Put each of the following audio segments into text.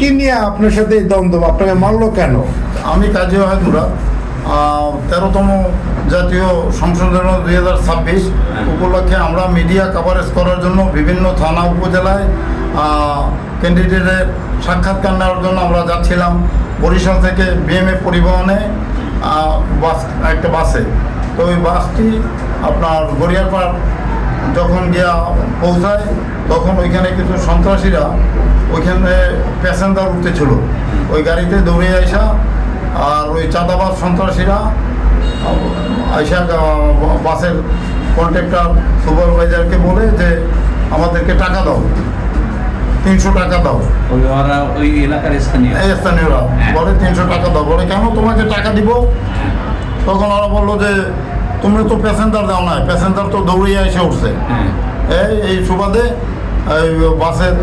কি নিয়ে আপনার সাথে দ্বন্দ্ব? আপনাকে মারলো কেন? আমি কাজী হায়দুরা তেরোতম জাতীয় সংশোধন দুই হাজার ছাব্বিশ উপলক্ষে আমরা মিডিয়া কাভারেজ করার জন্য বিভিন্ন থানা উপজেলায় ক্যান্ডিডেটের সাক্ষাৎকার নেওয়ার জন্য আমরা যাচ্ছিলাম বরিশাল থেকে বিএমএ পরিবহনে বাস, একটা বাসে। তো ওই বাসটি আপনার গড়িয়ারপাড় যখন গিয়া পৌঁছায় তখন ওইখানে কিছু সন্ত্রাসীরা ওইখানে প্যাসেঞ্জার উঠতেছিল। ওই গাড়িতে দৌড়ে আইসা আর ওই চাঁদাবাজ সন্ত্রাসীরা আইসা বাসের কন্ট্রাক্টর সুপারভাইজারকে বলে যে আমাদেরকে টাকা দাও। তিনশো টাকা দাও। ওই এলাকার স্থানীয়? স্থানীয়রা বলে তিনশো টাকা দাও। বলে কেন তোমাকে টাকা দিব? তখন ওরা বলল যে তুমি তো প্যাসেঞ্জার দাও না প্যাসেঞ্জার তো দৌড়িয়ে এসে উঠছে। হ্যাঁ। এই এই সুবাদে বাসের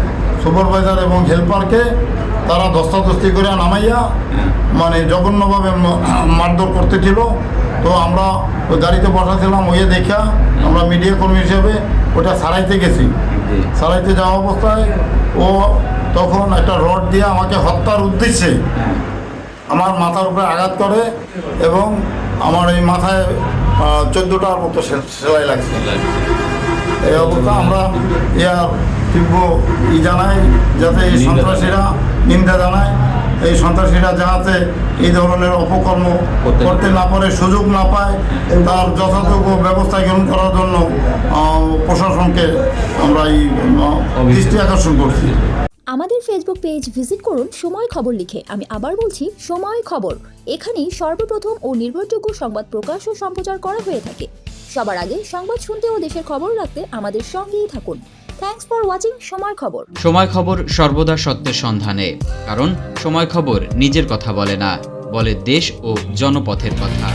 সুপারভাইজার এবং হেল্পারকে তারা ধস্তাধস্তি করে নামাইয়া মানে জঘন্যভাবে মারধর করতেছিল। তো আমরা ওই গাড়িতে বসাছিলাম ওই দেখা আমরা মিডিয়া কর্মী হিসেবে ওটা সারাইতে গেছি। সারাইতে যাওয়া অবস্থায় ও তখন একটা রড দিয়ে আমাকে হত্যার উদ্দেশ্যে হ্যাঁ। আমার মাথার উপরে আঘাত করে এবং আমার এই মাথায় চোদ্দোটার মতো সেলাই লাগছে। এই অবস্থা আমরা ইয়ার তীব্র ই জানাই যাতে এই সন্ত্রাসীরা নিন্দা জানায়। এই সন্ত্রাসীরা যাতে এই ধরনের অপকর্ম করতে না পারে সুযোগ না পায় তার যথাযোগ্য ব্যবস্থা গ্রহণ করার জন্য প্রশাসনকে আমরা এই দৃষ্টি আকর্ষণ করছি। আমাদের ফেসবুক পেজ ভিজিট করুন, সময় খবর লিখে। আমি আবার বলছি, সময় খবর। এখানেই সর্বপ্রথম ও নির্ভরযোগ্য সংবাদ প্রকাশ ও সম্প্রচার করা হয়ে থাকে। সবার আগে সংবাদ শুনতে ও দেশের খবর রাখতে আমাদের সঙ্গেই থাকুন। থ্যাঙ্কস ফর ওয়াচিং সময় খবর। সময় খবর সর্বদা সত্যের সন্ধানে, কারণ সময় খবর নিজের কথা বলে না, বলে দেশ ও জনপথের কথা।